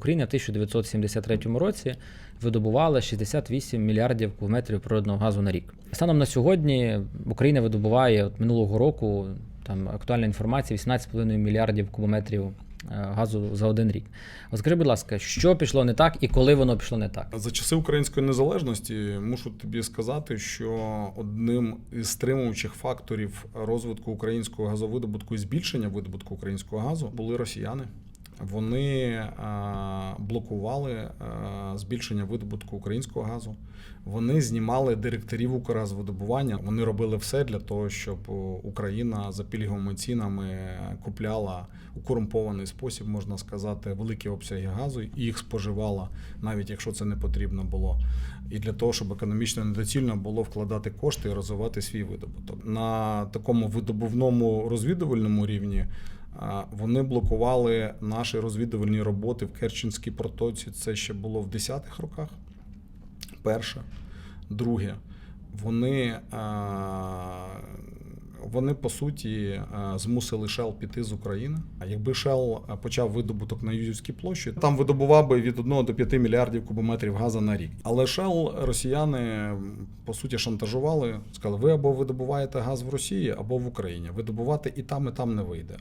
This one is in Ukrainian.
Україна в 1973 році видобувала 68 мільярдів кубометрів природного газу на рік. Станом на сьогодні Україна видобуває от минулого року там актуальна інформація 18,5 мільярдів кубометрів е, газу за один рік. От будь ласка, що пішло не так і коли воно пішло не так? За часи української незалежності мушу тобі сказати, що одним із стримуючих факторів розвитку українського газовидобутку і збільшення видобутку українського газу були росіяни. Вони е, блокували е, збільшення видобутку українського газу. Вони знімали директорів Укргазвидобування. Вони робили все для того, щоб Україна за пільговими цінами купляла у корумпований спосіб, можна сказати, великі обсяги газу і їх споживала, навіть якщо це не потрібно було. І для того, щоб економічно недоцільно було вкладати кошти і розвивати свій видобуток. На такому видобувному розвідувальному рівні вони блокували наші розвідувальні роботи в Керченській протоці. Це ще було в 10-х роках. Перше. Друге, вони, вони по суті змусили Shell піти з України. А якби Shell почав видобуток на Юзівській площі, там видобував би від 1 до 5 мільярдів кубометрів газу на рік. Але Shell росіяни по суті шантажували, сказали: ви або видобуваєте газ в Росії, або в Україні. Видобувати і там, і там не вийде.